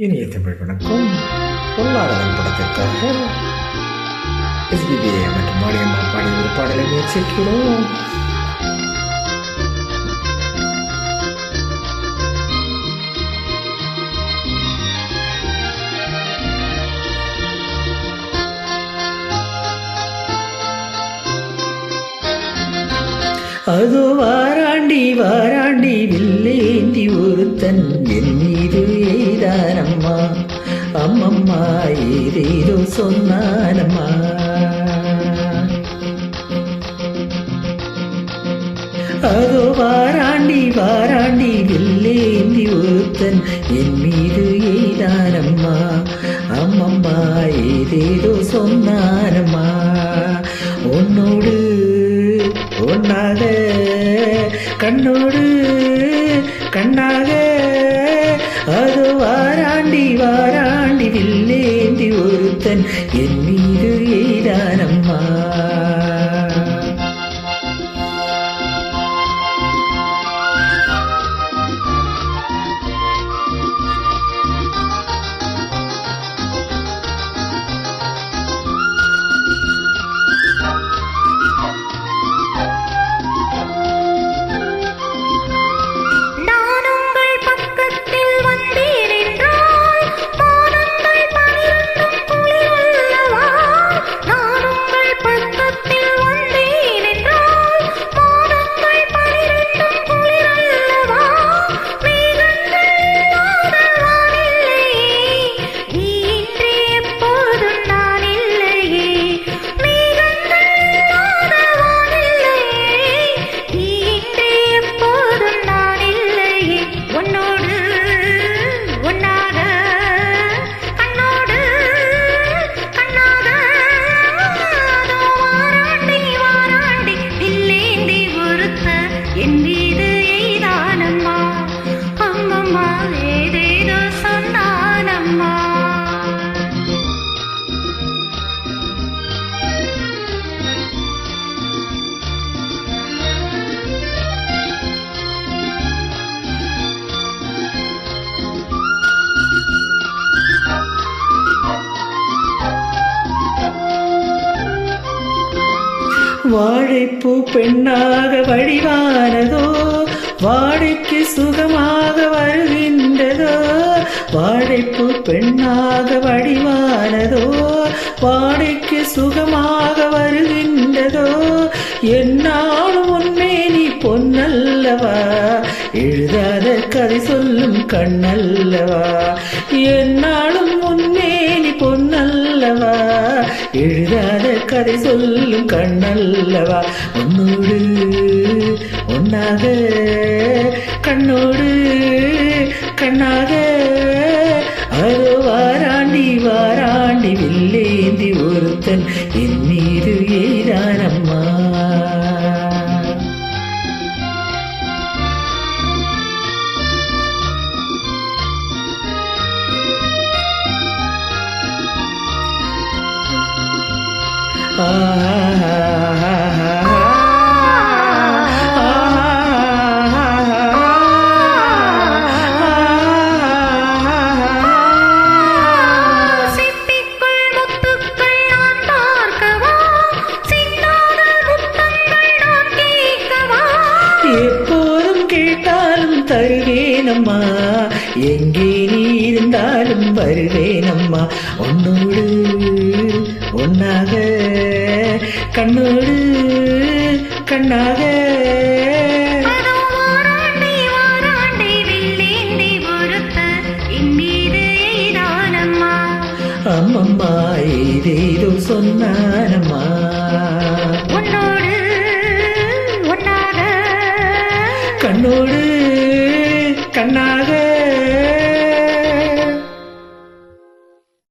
இனிய தமிழ் வணக்கம் பொல்லாதவன் படத்திற்காக எஸ்பிபி மற்றும் மாரியம்மா பாடிய ஒரு பாடலை முயற்சிக்கிறோம் அதோ வாராண்டி வாராண்டி வில்லேந்தி ஒருத்தன் என் மீது எய்தானம்மா அம்மம்மா ஏதேதோ சொன்னானம்மா. அதோ வாராண்டி வாராண்டி வில்லேந்தி ஒருத்தன் என் மீது எய்தானம்மா. அம்மம்மா ஏதேதோ சொன்னானம்மா. உன்னோடு ஒன்னாக கண்ணோடு கண்ணாக அது வாராண்டி வாராண்டி வில்லேந்தி ஒருத்தன். என் மீது ஏதானம்மா? வாழைப்பூ பெண்ணாக வழிவானதோ வாழைக்கு சுகமாக வருகின்றதோ வாழைப்பூ பெண்ணாக வடிவானதோ வாழைக்கு சுகமாக வருகின்றதோ என்ன கண்ணல்லவா? என்னாலும் முன்னே நீ பொன்னல்லவா? எழுதாத கதை சொல்லும் கண்ணல்லவா? உன்னோடு ஒன்னாக கண்ணோடு கண்ணாக. அது வாராண்டி வாராண்டி வில்லேந்தி ஒருத்தன் தருவேனம்மா. எங்கே நீ இருந்தாலும் வருவேனம்மா. உன்னோடு ஒன்னாக மீது எய்தானம்மா அம்மம்மா ஏதேதோ சொன்னானம்மா. உன்னோடு ஒன்னாக கண்ணோடு கண்ணாக.